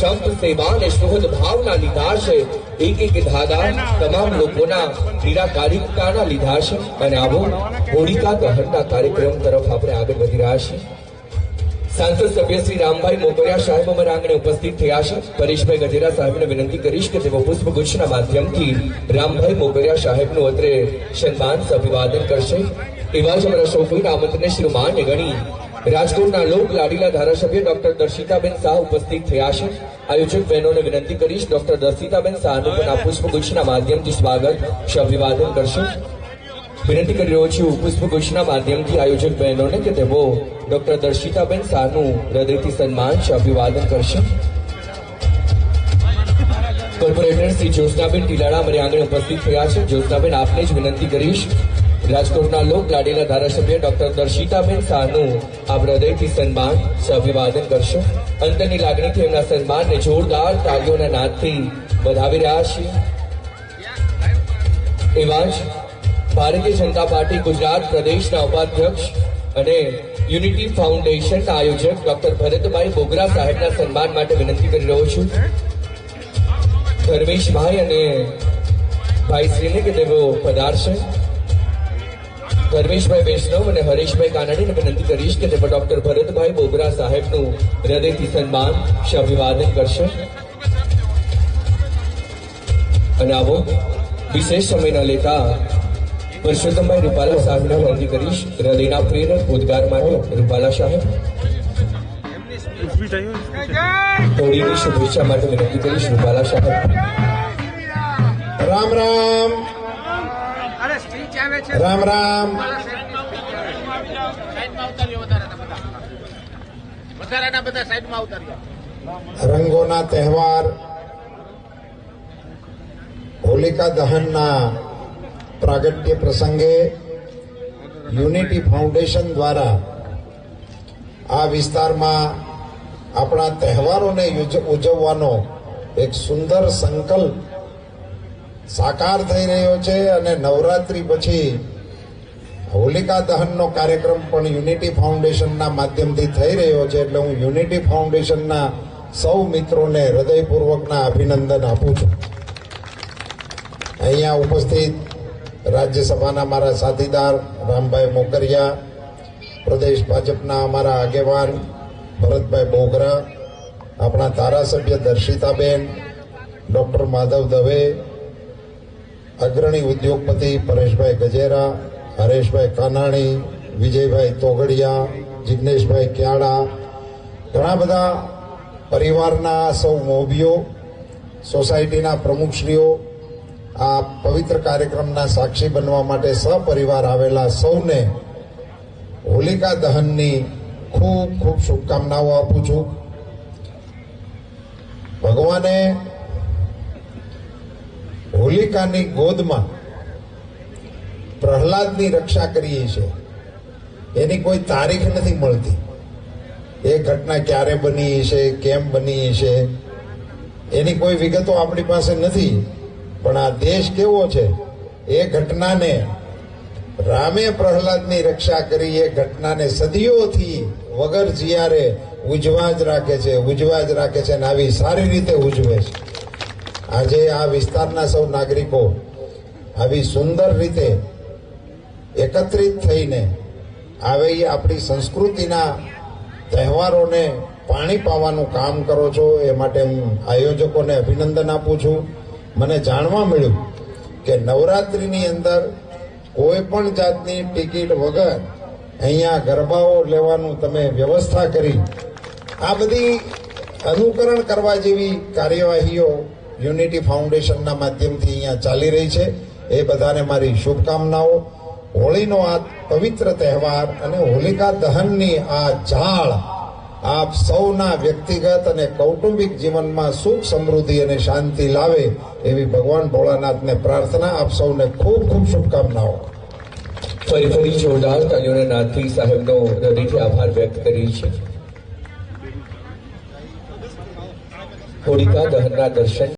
સંપ સેવા અને સુહૃદ ભાવના લીધા છે. એક એક ધાદા તમામ લોકોના નિરાકારિકતાના લીધા છે. અને આવો હોળિકા દહનના કાર્યક્રમ તરફ આપણે આગળ વધી રહ્યા છીએ. સાંસદ સભ્ય શ્રી રામભાઈ મોકરિયા સાહેબ અમારા આંગણે ઉપસ્થિત થયા છે. પરેશભાઈ ગજેરા સાહેબને વિનંતી કરીશ કે તેઓ પુષ્પગુચ્છના માધ્યમથી રામભાઈ મોકરિયા સાહેબનું અત્રે સન્માન અભિવાદન કરશે. એવા જ અમારા સૌ કોઈના આમંત્રણને શ્રીમાન્ય ગણી રાજકોટના લોક લાડીલા ધારાસભ્ય ડોક્ટર દર્શિતાબેન શાહ ઉપસ્થિત થયા છે. આયોજક બહેનોને વિનંતી કરીશ, ડોક્ટર દર્શિતાબેન શાહનું પણ આ પુષ્પગુચ્છના માધ્યમથી સ્વાગત. અભિવાદન કરશે. વિનંતી કરી રહ્યો છું પુષ્પગુચ્છના માધ્યમથી આયોજક બહેનોને કે તેઓ ડોક્ટર દર્શિતાબેન શાહનું હૃદયથી સન્માન છે અભિવાદન કરશે. કોર્પોરેટર શ્રી જ્યોત્સનાબેન ટીલાડા મારી આંગણે ઉપસ્થિત થયા છે. જ્યોત્સનાબેન, આપને જ વિનંતી કરીશ રાજકોટના લોક લાડીલા ધારાસભ્ય ડોક્ટર દર્શિતાબેન શાહનું આ હૃદયથી સન્માન અભિવાદન કરશે. અંતરની લાગણીથી એમના સન્માનને જોરદાર તાળીઓના નાદથી વધાવી રહ્યા છીએ. એવા જ ભારતીય જનતા પાર્ટી ગુજરાત પ્રદેશના ઉપાધ્યક્ષ અને યુનિટી ફાઉન્ડેશનના આયોજક ડોક્ટર ભરતભાઈ બોગરા સાહેબના સન્માન માટે વિનંતી કરી રહ્યો છું. ધર્મેશભાઈ અને ભાઈશ્રીને કે તેઓ પધારશે. ધર્મેશભાઈ વૈષ્ણવ અને હરીશભાઈ કાનાણીને વિનંતી કરીશ કે તેમાં ડોક્ટર ભરતભાઈ બોબરા સાહેબનું હૃદયથી સન્માન અભિવાદન કરશે. અને આવો વિશેષ સમય ન લેતા પરસોત્તમભાઈ રૂપાલા સાહેબને વિનંતી કરીશ. હૃદયના પ્રેરક ઉદ્ગાર માટે રૂપાલા સાહેબ. હોળીની શુભેચ્છા માટે વિનંતી કરીશ રૂપાલા સાહેબ. રામ રામ. સાઈડમાં રામ રંગોના તહેવાર હોલિકા દહનના પ્રાગટ્ય પ્રસંગે યુનિટી ફાઉન્ડેશન દ્વારા આ વિસ્તારમાં આપણા તહેવારોને ઉજવવાનો એક સુંદર સંકલ્પ સાકાર થઈ રહ્યો છે અને નવરાત્રી પછી હોલિકા દહનનો કાર્યક્રમ પણ યુનિટી ફાઉન્ડેશનના માધ્યમથી થઈ રહ્યો છે. એટલે હું યુનિટી ફાઉન્ડેશનના સૌ મિત્રોને હૃદયપૂર્વકના અભિનંદન આપું છું. અહીંયા ઉપસ્થિત રાજ્યસભાના મારા સાથીદાર રામભાઈ મોકરિયા, પ્રદેશ ભાજપના અમારા આગેવાન ભરતભાઈ બોગરા, આપણા ધારાસભ્ય દર્શિતાબેન, ડૉક્ટર માધવ દવે અગ્રણી ઉદ્યોગપતિ પરેશભાઈ ગજેરા, હરેશભાઈ કાનાણી, વિજયભાઈ તોગડિયા જિજ્ઞેશભાઈ ક્યાડા, ઘણા બધા પરિવારના સૌ મોભીઓ સોસાયટીના પ્રમુખશ્રીઓ, આ પવિત્ર કાર્યક્રમના સાક્ષી બનવા માટે સપરિવાર આવેલા સૌને હોલિકા દહનની ખૂબ ખૂબ શુભકામનાઓ આપું છું. ભગવાને હોલિકાની ગોદમાં પ્રહલાદની રક્ષા કરીએ છે એની કોઈ તારીખ નથી મળતી. એ ઘટના ક્યારે બની છે, કેમ બની છે, એની કોઈ વિગતો આપણી પાસે નથી. પણ આ દેશ કેવો છે? એ ઘટનાને રામે પ્રહલાદની રક્ષા કરી, એ ઘટનાને સદીઓથી વગર જિયારે ઉજવા જ રાખે છે ઉજવા જ રાખે છે અને આવી સારી રીતે ઉજવે છે. આજે આ વિસ્તારના સૌ નાગરિકો આવી સુંદર રીતે એકત્રિત થઈને આવી આપણી સંસ્કૃતિના તહેવારોને પાણી પાવાનું કામ કરો છો, એ માટે હું આયોજકોને અભિનંદન આપું છું. મને જાણવા મળ્યું કે નવરાત્રિની અંદર કોઈ પણ જાતની ટિકિટ વગર અહીંયા ગરબાઓ લેવાનું તમે વ્યવસ્થા કરી. આ બધી અનુકરણ કરવા જેવી કાર્યવાહીઓ યુનિટી ફાઉન્ડેશનના માધ્યમથી અહીંયા ચાલી રહી છે. એ બધાને મારી શુભકામનાઓ. હોળીનો આ પવિત્ર તહેવાર અને હોલિકા દહનની આ ઝાળ આપ સૌના વ્યક્તિગત અને કૌટુંબિક જીવનમાં સુખ સમૃદ્ધિ અને શાંતિ લાવે એવી ભગવાન ભોળાનાથને પ્રાર્થના. આપ સૌને ખૂબ ખૂબ શુભકામનાઓ. ફરી ફરી જોરદાર તાલીઓને નાદથી સાહેબનો હૃદયથી આભાર વ્યક્ત કરી છે હોળિકા દહનના દર્શન